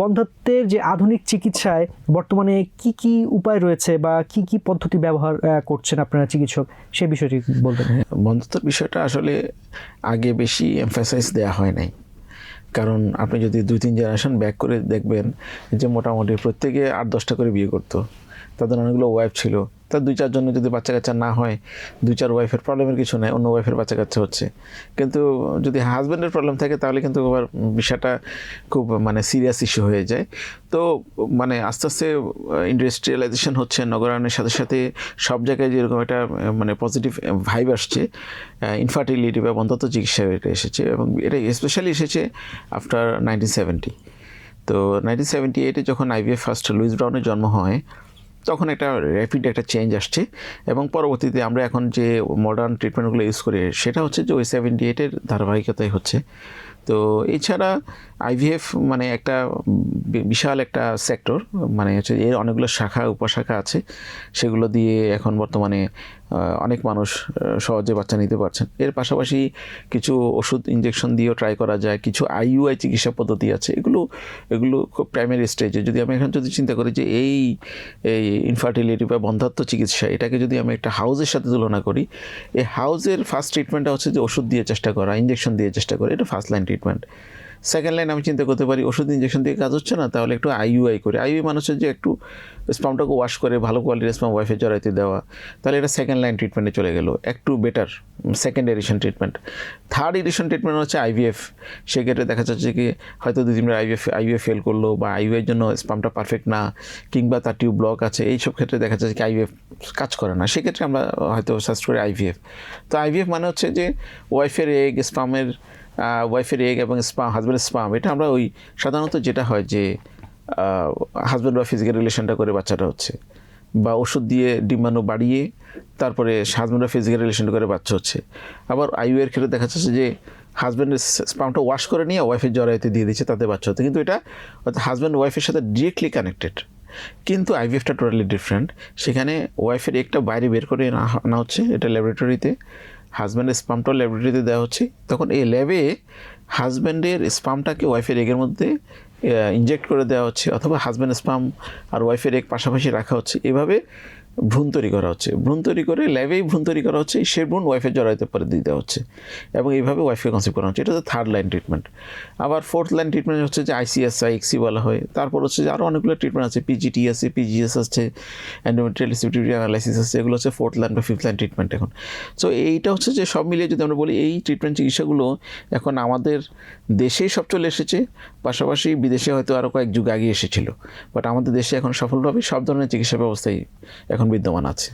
বন্ধ্যত্বের যে আধুনিক চিকিৎসায় বর্তমানে কি কি উপায় রয়েছে বা কি কি পদ্ধতি ব্যবহার করছেন আপনারা চিকিৎসক, সে বিষয়টি বলবেন। বন্ধত্বের বিষয়টা আসলে আগে বেশি এমফাসাইজ দেওয়া হয় নাই। কারণ আপনি যদি দুই তিন জেনারেশন ব্যাক করে দেখবেন যে মোটামুটি প্রত্যেকে আট দশটা করে বিয়ে করতো। তাদের অনেকগুলো ওয়াইফ ছিল। তার দুই চারজন্য যদি বাচ্চা কাচ্চা না হয়, দুই চার ওয়াইফের প্রবলেমের কিছু নেই, অন্য ওয়াইফের বাচ্চা কাচ্চা হচ্ছে। কিন্তু যদি হাজব্যান্ডের প্রবলেম থাকে, তাহলে কিন্তু আবার বিষয়টা খুব মানে সিরিয়াস ইস্যু হয়ে যায়। তো মানে আস্তে আস্তে ইন্ডাস্ট্রিয়ালাইজেশন হচ্ছে, নগরায়নের সাথে সাথে সব জায়গায় যেরকম একটা মানে পজিটিভ ভাইব আসছে ইনফার্টিলিটি বা বন্ধত্ব চিকিৎসা এটা এসেছে এবং এটা স্পেশালি এসেছে আফটার নাইনটিন সেভেন্টি তো নাইনটিন সেভেন্টি এইটে যখন আইভিএফ ফার্স্ট লুইস ব্রাউনের জন্ম হয় তখন একটা র্যাপিড একটা চেঞ্জ আসছে এবং পরবর্তীতে আমরা এখন যে মডার্ন ট্রিটমেন্টগুলো ইউজ করি, সেটা হচ্ছে যে ওই সেভেন্টি এইটের ধারাবাহিকতাই হচ্ছে। তো এছাড়া আইভিএফ মানে একটা বিশাল একটা সেক্টর মানে হচ্ছে এর অনেকগুলো শাখা, উপশাখা আছে। সেগুলো দিয়ে এখন বর্তমানে অনেক মানুষ সহজে বাচ্চা নিতে পারছেন। এর পাশাপাশি কিছু ওষুধ ইঞ্জেকশন দিয়েও ট্রাই করা যায়। কিছু আইইউআই চিকিৎসা পদ্ধতি আছে। এগুলো এগুলো খুব প্রাইমারি স্টেজে যদি আমি এখন যদি চিন্তা করি যে এই এই ইনফার্টিলিটি বা বন্ধাত্ম চিকিৎসা, এটাকে যদি আমি একটা হাউজের সাথে তুলনা করি, এই হাউজের ফার্স্ট ট্রিটমেন্টটা হচ্ছে যে ওষুধ দিয়ে চেষ্টা করা ইঞ্জেকশন দিয়ে চেষ্টা করা, এটা first line treatment second line আমি চিন্তা করতে পারি, ওষুধ ইঞ্জেকশন দিয়ে কাজ হচ্ছে না, তাহলে একটু আইইউআই করে। আইইউআই মানে হচ্ছে যে একটু স্পামটাকে ওয়াশ করে, ভালো কোয়ালিটির স্পাম ওয়াইফে জড়াইতে দেওয়া। তাহলে এটা সেকেন্ড লাইন ট্রিটমেন্টে চলে গেল। একটু better second edition treatment third edition treatment হচ্ছে আইভিএফ সেক্ষেত্রে দেখা যাচ্ছে কি, হয়তো দুই তিনবার আইভিএফ আইভিএফ ফেল করল বা আইভিএর জন্য স্পামটা পারফেক্ট না, কিংবা তার টিউব ব্লক আছে, এইসব ক্ষেত্রে দেখা যাচ্ছে কি আইভিএফ কাজ করে না। সেক্ষেত্রে আমরা হয়তো সার্চ করি আইভিএফ তো আইভিএফ মানে হচ্ছে যে ওয়াইফের এগ স্পামের ওয়াইফের এগ এবং স্পাম হাজব্যান্ডের স্পাম এটা আমরা ওই সাধারণত যেটা হয় যে হাজব্যান্ড ওয়াইফ ফিজিক্যাল রিলেশনটা করে বাচ্চাটা হচ্ছে, বা ওষুধ দিয়ে ডিম্বাণু বাড়িয়ে তারপরে হাজব্যান্ড ওয়াইফ ফিজিক্যাল রিলেশন করে বাচ্চা হচ্ছে। আবার আইউ এর ক্ষেত্রে দেখা যাচ্ছে যে হাজব্যান্ডের স্পামটা ওয়াশ করে নিয়ে ওয়াইফের জরাইতে দিয়ে দিচ্ছে তাতে বাচ্চা হচ্ছে। কিন্তু এটা, অর্থাৎ হাজব্যান্ড ওয়াইফের সাথে ডিরেক্টলি কানেক্টেড কিন্তু আইভিএফটা টোটালি ডিফারেন্ট সেখানে ওয়াইফের একটা বাইরে বের করে না হচ্ছে, এটা ল্যাবরেটরিতে হাজব্যান্ডের স্পামটাও ল্যাবরেটরিতে দেওয়া হচ্ছে। তখন এই ল্যাবে হাজব্যান্ডের স্পামটাকে ওয়াইফের এগের মধ্যে ইনজেক্ট করে দেওয়া হচ্ছে, অথবা হাজব্যান্ড স্পাম আর ওয়াইফের এক পাশাপাশি রাখা হচ্ছে। এভাবে ভ্রূণ তৈরি করা হচ্ছে। ভ্রূণ তৈরি করে ল্যাবেই ভ্রূণ তৈরি করা হচ্ছে, সে ভ্রূণ ওয়াইফের জড়াইতে পরে দেওয়া হচ্ছে এবং এইভাবে ওয়াইফকে কনসিভ করা হচ্ছে। এটা হচ্ছে থার্ড লাইন ট্রিটমেন্ট আবার ফোর্থ লাইন ট্রিটমেন্ট হচ্ছে যে আইসিএস আইএক্সি বলা হয়। তারপর হচ্ছে যে আরও অনেকগুলো ট্রিটমেন্ট আছে পিজিটি আছে পিজিএস আছে অ্যান্ডোমেট্রিয়াল সিপিটিভি অ্যানালাইসিস আছে, এগুলো হচ্ছে ফোর্থ লাইন বা ফিফথ লাইন ট্রিটমেন্ট এখন। সো এইটা হচ্ছে যে সব মিলিয়ে যদি আমরা বলি, এই ট্রিটমেন্ট চিকিৎসাগুলো এখন আমাদের দেশেই সব চলে এসেছে, পাশাপাশি বিদেশে হয়তো আরও কয়েক যুগ আগে এসেছিল। বাট আমাদের দেশে এখন সফলভাবে সব ধরনের চিকিৎসা ব্যবস্থাই এখন বিদ্যমান আছে।